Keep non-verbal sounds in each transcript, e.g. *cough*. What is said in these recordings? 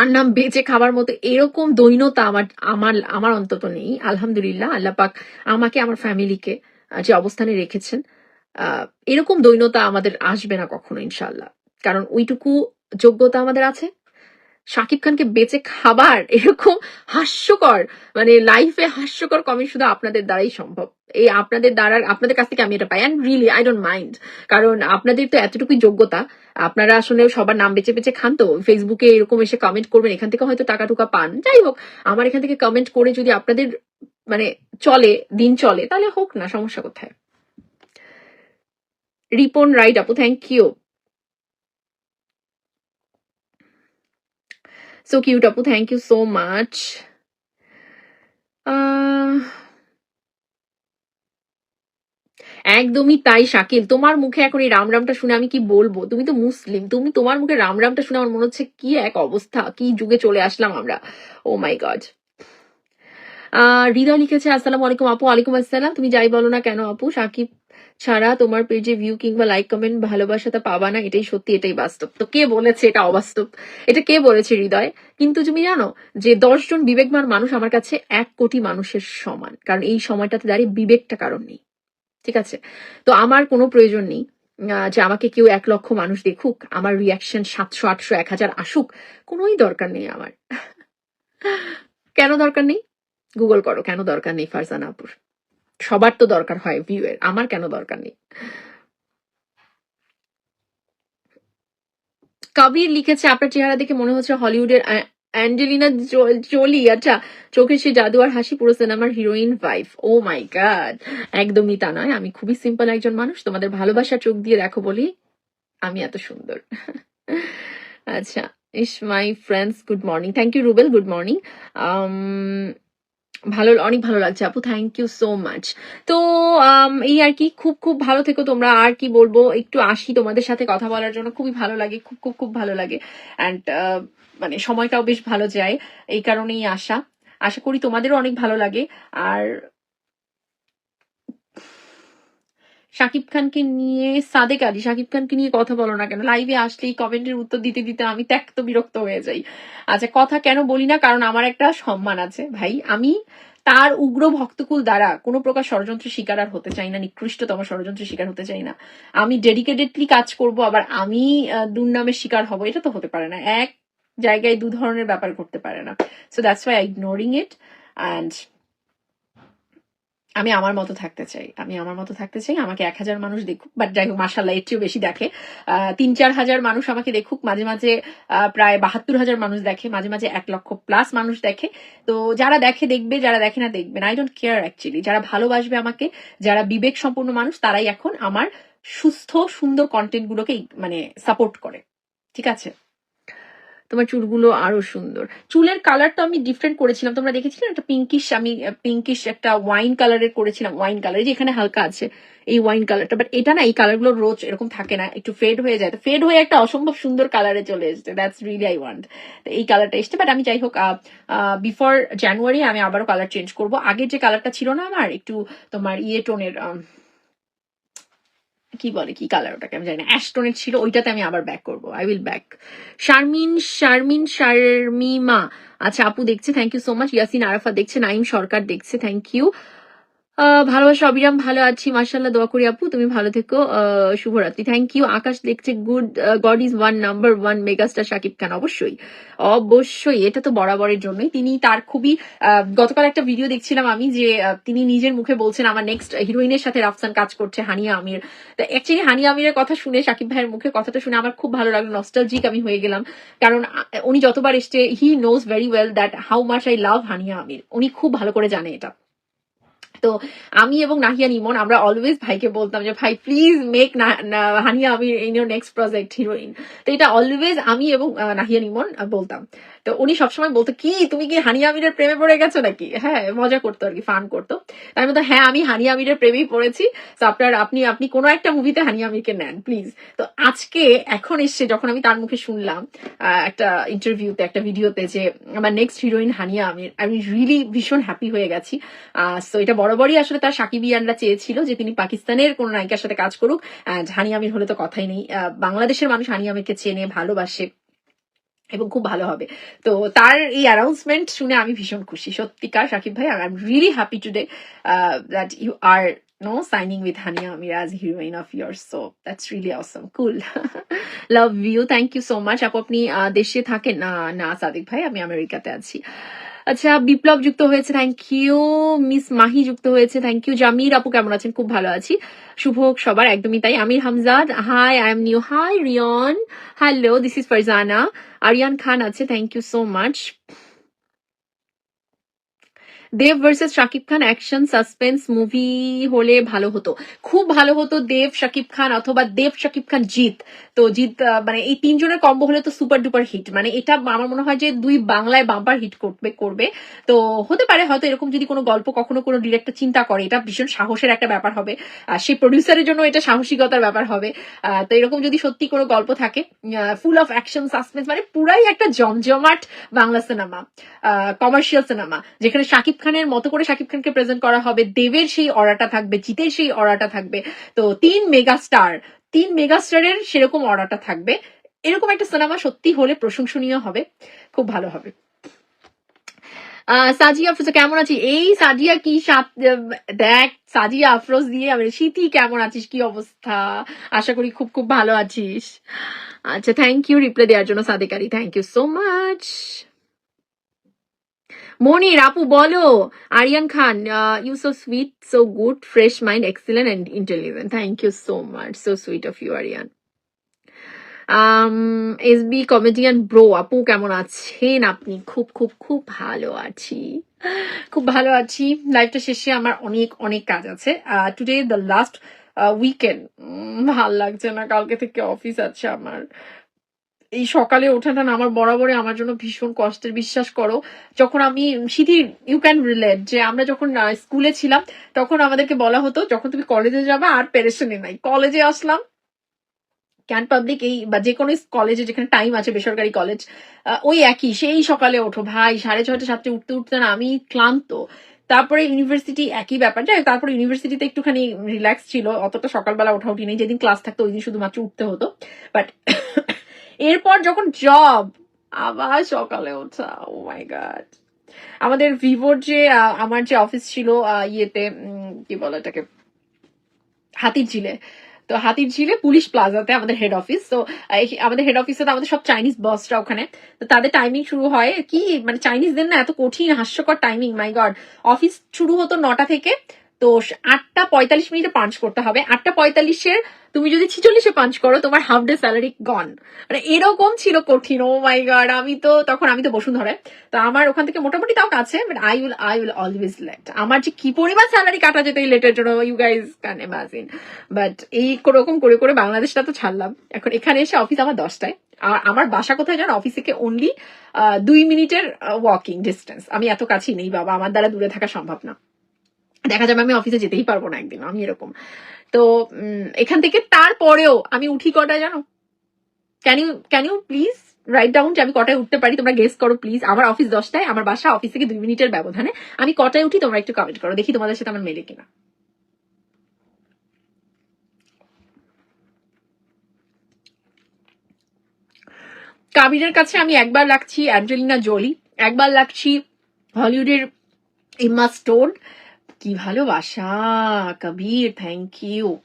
তার নাম বেঁচে খাবার মতো এরকম দৈনতা আমার আমার আমার অন্তত নেই। আলহামদুলিল্লাহ, আল্লাহ পাক আমাকে, আমার ফ্যামিলিকে যে অবস্থানে রেখেছেন এরকম দৈনতা আমাদের আসবে না কখনো ইনশাল্লাহ কারণ ওইটুকু যোগ্যতা আমাদের আছে শাকিব খানকে বেঁচে খাবার এরকম হাস্যকর মানে লাইফে হাস্যকর কমেন্ট শুধু আপনাদের দ্বারাই সম্ভব। এই আপনাদের দ্বারা, আপনাদের কাছ থেকে আমি এটা পাই। And really I don't mind কারণ আপনাদের তো এতটুকুই যোগ্যতা। আপনারা আসলে সবার নাম বেছে বেছে খান তো। ফেসবুকে এরকম এসে কমেন্ট করবেন, এখান থেকে হয়তো টাকা টুকা পান। যাই হোক, আমার এখান থেকে কমেন্ট করে যদি আপনাদের মানে চলে, দিন চলে, তাহলে হোক না, সমস্যা কোথায়? রিপন রাইট আপু থ্যাংক ইউ সো কিউট আপু থ্যাংক ইউ সো মাচ একদমই তাই, শাকিল। তোমার মুখে এখন এই রাম রামটা শুনে আমি কি বলব? তুমি তো মুসলিম। তুমি তোমার মুখে রাম রামটা শুনে আমার মনে হচ্ছে কি এক অবস্থা, কি যুগে চলে আসলাম আমরা। ও মাই গড হৃদয় লিখেছে, আসসালামু আলাইকুম আপু। ওয়ালাইকুম আসসালাম। তুমি যাই বলো না কেন আপু, সাকিব ছাড়া তোমার পেজে ভিউ কিংবা লাইক কমেন্ট ভালোবাসাটা পাবা না, এটাই সত্যি, এটাই বাস্তব। তো কে বলেছে এটা অবাস্তব? এটা কে বলেছে হৃদয়? কিন্তু তুমি জানো যে দশজন বিবেকবান মানুষ আমার কাছে এক কোটি মানুষের সমান। কারণ এই সময়টাতে দাঁড়িয়ে বিবেকটা কারণ নেই। ঠিক আছে? তো আমার কোনো প্রয়োজন নেই যে আমাকে কেউ এক লক্ষ মানুষ দেখুক, আমার রিয়াকশন সাতশো, আটশো, এক হাজার আসুক, কোনোই দরকার নেই আমার। কেন দরকার নেই? গুগল করো, কেন দরকার নেই ফারজানা আপুর? সবার তো দরকার হয় ভিউ এর। আমার কেন দরকার নেই? কবির লিখেছে, আপনার চেহারা দেখে মনে হচ্ছে হলিউডের অ্যা- অ্যাঞ্জেলিনা জোলি আচ্ছা চোখে সে জাদু আর হাসি, পুরো সিনেমার হিরোইন ভাইফ ও মাই গড একদমই তা নয়। আমি খুবই সিম্পল একজন মানুষ। তোমাদের ভালোবাসা চোখ দিয়ে দেখো বলি, আমি এত সুন্দর। আচ্ছা ইস my friends good morning thank you Rubel good morning ভালো, অনেক ভালো লাগছে। আপু থ্যাংক ইউ সো মাচ তো এই আর কি, খুব খুব ভালো থেকো তোমরা। আর কি বলব, একটু আসি তোমাদের সাথে কথা বলার জন্য। খুবই ভালো লাগে, খুব খুব খুব ভালো লাগে। অ্যান্ড মানে সময়টাও বেশ ভালো যায়। এই কারণেই আসা আশা করি তোমাদেরও অনেক ভালো লাগে। আর শাকিব খানকে নিয়ে, সাদেক আলী শাকিব খানকে নিয়ে কথা বলো না কেন? লাইভে আসলেই কমেন্টের উত্তর দিতে দিতে আমি ত্যক্ত বিরক্ত হয়ে যাই। আচ্ছা কথা কেন বলি না? কারণ আমার একটা সম্মান আছে। ভাই, আমি তার উগ্র ভক্তকুল দ্বারা কোনো প্রকার ষড়যন্ত্রের শিকার আর হতে চাই না, নিকৃষ্টতম ষড়যন্ত্রের শিকার হতে চাই না। আমি ডেডিকেটেডলি কাজ করব, আবার আমি দুর্নামের শিকার হব, এটা তো হতে পারে না। এক জায়গায় দু ধরনের ব্যাপার করতে পারে না। So that's why I ignoring it and আমি আমার মতো থাকতে চাই। আমি আমার মতো থাকতে চাই, আমাকে এক হাজার মানুষ দেখুক বাট যাই হোক মাসাল্লাহ এর চেয়েও বেশি দেখে। তিন চার হাজার মানুষ আমাকে দেখুক, মাঝে মাঝে প্রায় বাহাত্তর হাজার মানুষ দেখে, মাঝে মাঝে এক লক্ষ প্লাস মানুষ দেখে। তো যারা দেখে দেখবে, যারা দেখে না দেখবে আই ডোন্ট কেয়ার অ্যাকচুয়ালি যারা ভালোবাসবে আমাকে, যারা বিবেক সম্পন্ন মানুষ, তারাই এখন আমার সুস্থ, সুন্দর কন্টেন্ট গুলোকে মানে সাপোর্ট করে। ঠিক আছে? তোমার চুলগুলো আরও সুন্দর। চুলের কালারটা আমি ডিফারেন্ট করেছিলাম। তোমরা দেখেছিলে একটা পিঙ্কিশ আমি পিঙ্কিশ একটা ওয়াইন কালারের করেছিলাম। ওয়াইন কালার যে এখানে হালকা আছে, এই ওয়াইন কালারটা বাট এটা না, এই কালারগুলো রোজ এরকম থাকে না। একটু ফেড হয়ে যায়। তো ফেড হয়ে একটা অসম্ভব সুন্দর কালারে চলে এসেছে। দ্যাটস রিলি আই ওয়ান্ট এই কালারটা এসছে। বাট আমি যাই হোক বিফোর জানুয়ারি আমি আবারও কালার চেঞ্জ করব। আগের যে কালারটা ছিল না আমার, একটু তোমার ইয়ে টোনের কি বলে, কি কালার ওটাকে, আমি জানি না ছিল, ওইটাতে আমি আবার ব্যাক করব I will back Sharmin Sharmin, Sharmima আচ্ছা আপু দেখছে thank you so much Yasin Arafa দেখছে নাইম সরকার দেখছে থ্যাংক ইউ ভালোবাসা, অবিরাম, ভালো আছি। মার্শাল্লাহ দোয়া করি আপু। তুমি ভালো থেকো। শুভরাত্রি। থ্যাংক ইউ আকাশ দেখছে good god is one number one megastar Shakib Khan অবশ্যই। অবশ্যই। এটা তো বরাবরের জন্যই। তিনি তার খুবই গতকাল একটা ভিডিও দেখছিলাম আমি যে তিনি নিজের মুখে বলছেন, আমার নেক্সট হিরোইনের সাথে রাফসান কাজ করছে, হানিয়া আমির। তো অ্যাকচুয়ালি হানিয়া আমিরের কথা শুনে শাকিব ভাইয়ের মুখে কথাটা শুনে আমার খুব ভালো লাগল। নস্টালজিক আমি হয়ে গেলাম। কারণ উনি যতবার এসছে he knows very well that how much I love Hania Aamir. উনি খুব ভালো করে জানে এটা। তো আমি এবং নাহিয়া নিমন, আমরা অলওয়েজ ভাইকে বলতাম যে, ভাই প্লিজ মেক হানিয়া, আমি in your next project heroine তো এটা অলওয়েজ আমি এবং নাহিয়া নিমন বলতাম। তো উনি সবসময় বলতো, কি? তুমি কি হানিয়া আমিরের প্রেমে পড়ে গেছো নাকি? হ্যাঁ মজা করতো আর কি ফান করতো। তাই মতো হ্যাঁ আমি হানিয়া আমিরের প্রেমেই পড়েছি। তো আপনার, আপনি আপনি কোনো একটা মুভিতে হানিয়া আমিরকে নেন প্লিজ তো আজকে এখন এসছে যখন আমি তার মুখে শুনলাম একটা ইন্টারভিউতে একটা ভিডিওতে যে আমার নেক্সট হিরোইন হানিয়া আমির, আমি রিয়েলি ভীষণ হ্যাপি হয়ে গেছি। সো এটা বরাবরই আসলে তার সাকিবিয়ানরা চেয়েছিল যে তিনি পাকিস্তানের কোন নায়িকার সাথে কাজ করুক অ্যান্ড হানি আমির হলে তো কথাই নেই। বাংলাদেশের মানুষ হানি আমিরকে চেনে, ভালোবাসে। এবং খুব ভালো হবে। তো তার এই অ্যানাউন্সমেন্ট শুনে আমি ভীষণ খুশি। সত্যিকার সাকিব ভাই I am really happy today that you are no signing with Hania Amira as heroine of year so that's really awesome cool love you thank you so much আপু, আপনি দেশে থাকেন? না না, সাদিক ভাই, আমি আমেরিকাতে আছি। আচ্ছা বিপ্লব যুক্ত হয়েছে থ্যাংক ইউ মিস মাহি যুক্ত হয়েছে থ্যাংক ইউ জামির আপু কেমন আছেন? খুব ভালো আছি। শুভ সবার, একদমই তাই। Amir Hamzad hi I am new hi Rion hello this is Farzana Aryan Khan আছে thank you so much Dev versus Shakib Khan action suspense movie হলে ভালো হতো। খুব ভালো হতো দেব শাকিব খান অথবা দেব শাকিব খান জিত তো আহ, মানে এই তিনজনের কম্বো হলে তো সুপার ডুপার হিট মানে এটা আমার মনে হয় যে দুই বাংলায় বাম্পার হিট করবে করবে। তো হতে পারে হয়তো এরকম যদি কোনো গল্প কখনো কোনো ডিরেক্টর চিন্তা করে এটা ভীষণ সাহসের একটা ব্যাপার হবে। আর সেই প্রডিউসারের জন্য এটা সাহসিকতার ব্যাপার হবে। তো এরকম যদি সত্যি কোনো গল্প থাকে ফুল অফ অ্যাকশন সাসপেন্স মানে পুরাই একটা জমজমাট বাংলা সিনেমা কমার্শিয়াল সিনেমা যেখানে শাকিব খানের মতো করে শাকিব খানকে প্রেজেন্ট করা হবে। দেবের সেই অরাটা থাকবে, জিতের সেই অরাটা থাকবে। তো তিন মেগা স্টার তিন মেগা স্টারের সেরকম অরাটা থাকবে। এরকম একটা সিনেমা সত্যি হলে প্রশংসনীয় হবে। খুব ভালো হবে। সাজিয়া আফরোজ, কেমন আছি এই সাজিয়া কি দেখ, সাজিয়া আফরোজ দিয়ে আমি শীতি কেমন আছিস? কি অবস্থা? আশা করি খুব খুব ভালো আছিস। আচ্ছা থ্যাংক ইউ রিপ্লাই দেওয়ার জন্য সাদেকারি thank you so much Monir আপু বলো। Aryan Khan you so sweet so good fresh mind excellent and intelligent thank you so much so sweet of you Aryan S B comedian bro আপু কেমন আছেন? আপনি খুব খুব খুব ভালো আছি। খুব ভালো আছি। লাইফটা শেষে আমার অনেক অনেক কাজ আছে। টুডে দ্য লাস্ট উইকেন্ড ভালো লাগছে না। কালকে থেকে অফিস আছে আমার। এই সকালে ওঠাটা আমার বরাবরই আমার জন্য ভীষণ কষ্টের, বিশ্বাস করো। যখন আমি, সিধি ইউ ক্যান রিলেট যে আমরা যখন স্কুলে ছিলাম, তখন আমাদেরকে বলা হতো, যখন তুমি কলেজে যাবে, আর পেরেশনে নাই। কলেজে আসলাম। ক্যান পাবলিক এই, বা যে কোনো কলেজে যেখানে টাইম আছে, বেসরকারি কলেজ ওই একই, সেই সকালে ওঠো। ভাই, সাড়ে ছয়টা, সাতটা, উঠতে উঠতে না, আমি ক্লান্ত। তারপরে ইউনিভার্সিটি একই ব্যাপার, যাই তারপরে ইউনিভার্সিটিতে একটুখানি রিল্যাক্স ছিল, অতটা সকালবেলা ওঠা উঠি নেই যেদিন ক্লাস থাকতো, ওই দিন শুধুমাত্র উঠতে হতো। বাট এরপর যখন জব আবার সকালে ওঠা ও মাই গড আমাদের ভিভোর যে আমার যে অফিস ছিল ইয়েতে কি বলে এটাকে হাতির ঝিলে তো হাতির ঝিলে পুলিশ প্লাজাতে আমাদের হেড অফিস তো আমাদের হেড অফিসে তো আমাদের সব চাইনিজ বসরা ওখানে। তো তাদের টাইমিং শুরু হয়, কি মানে চাইনিজদের না, এত কঠিন, হাস্যকর টাইমিং মাই গড অফিস শুরু হতো নটা থেকে তো আটটা পঁয়তাল্লিশ মিনিটে পাঞ্চ করতে হবে। আটটা পঁয়তাল্লিশের তুমি যদি ছিচল্লিশে পাঞ্চ করো, তোমার হাফ ডে স্যালারি গন মানে এরকম ছিল কঠিন ও মাই গড আমি তো তখন আমি তো বসুন্ধরে তো আমার ওখান থেকে মোটামুটি তাও কাছে but I will I will always late আমার যে কি পরিমাণ স্যালারি কাটা যেত এই লেটের জন্য you guys can imagine but এই রকম করে করে বাংলাদেশটা তো ছাড়লাম। এখন এখানে এসে অফিস আমার দশটায়। আর আমার বাসা কোথায় জানো? অফিস থেকে অনলি দুই মিনিটের ওয়াকিং ডিস্টেন্স আমি এত কাছেই নেই বাবা, আমার দ্বারা দূরে থাকা সম্ভব না। দেখা যাবে আমি অফিসে যেতেই পারব না একদিন, আমি এরকম। তো এখান থেকে তারপরেও আমি উঠি কটায় জানো? Can you can you please write down যে আমি কটায় উঠতে পারি? তোমরা গেস করো প্লিজ আমার অফিস দশটায়, আমার বাসা অফিস থেকে দুই মিনিটের ব্যবধানে। আমি কটায় উঠি তোমরা একটু কমেন্ট করো, দেখি তোমাদের সাথে আমার মেলে কিনা। কাবিরের কাছে আমি একবার লাগছি অ্যাঞ্জেলিনা জোলি একবার লাগছি হলিউডের ইমা স্টোন কি ভালোবাসা কবির থ্যাংক ইউ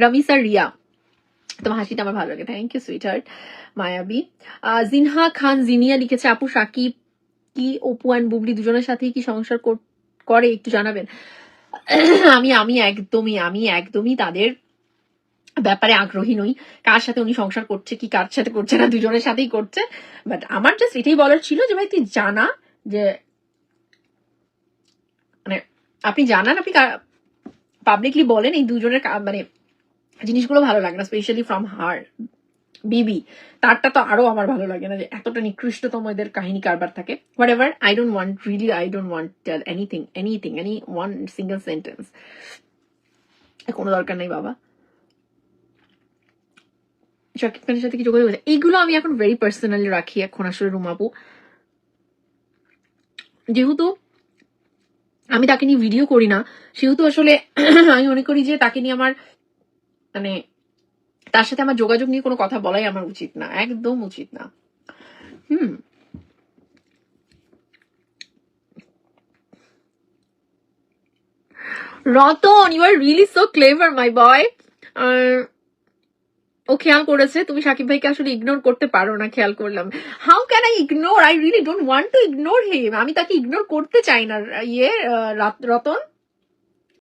রমিসা রিয়া তোমার হাসিটা আমার ভালো লাগে থ্যাংক ইউ সুইট হার্ট মায়াবী জিনহা খান জিনিয়া লিখেছে আপু, সাকিব কি, অপু অ্যান্ড বুবলি দুজনের সাথেই কি সংসার কর- একটু জানাবেন। আমি আমি একদমই আমি একদমই তাদের ব্যাপারে আগ্রহী নই। কার সাথে উনি সংসার করছে, কি কার সাথে করছে না, দুজনের সাথেই করছে। বাট আমার জাস্ট এটাই বলার ছিল যে, ভাই, তুই জানা যে আপনি জানান, আপনি পাবলিকলি বলেন এই দুজনের মানে জিনিসগুলো ভালো লাগে না স্পেশালি ফ্রম হার বিবি তারটা তো আরও আমার ভালো লাগে না যে এতটা নিকৃষ্টতম এদের কাহিনী কারবার থাকে। Whatever I don't want really I don't want tell anything anything any one single sentence কোনো দরকার নেই, বাবা। শাকিব খানের সাথে কি যোগাযোগ এইগুলো আমি এখন ভেরি পার্সোনালি রাখি এখন আসলে রুমাবু যেহেতু আমি তাকে নিয়ে ভিডিও করি না। সেহেতু আসলে *clears throat* আমি মনে করি যে তাকে নিয়ে আমার মানে তার সাথে আমার যোগাযোগ নিয়ে কোনো কথা বলাই আমার উচিত না। একদম উচিত না। হুম। Ratan you are really so clever my boy ও খেয়াল করেছে, তুমি সাকিব ভাইকে আসলে ইগনোর করতে পারো না, খেয়াল করলাম। How can I ignore I really don't want to ignore him আমি তাকে ইগনোর করতে চাই না ইয়ে রতন।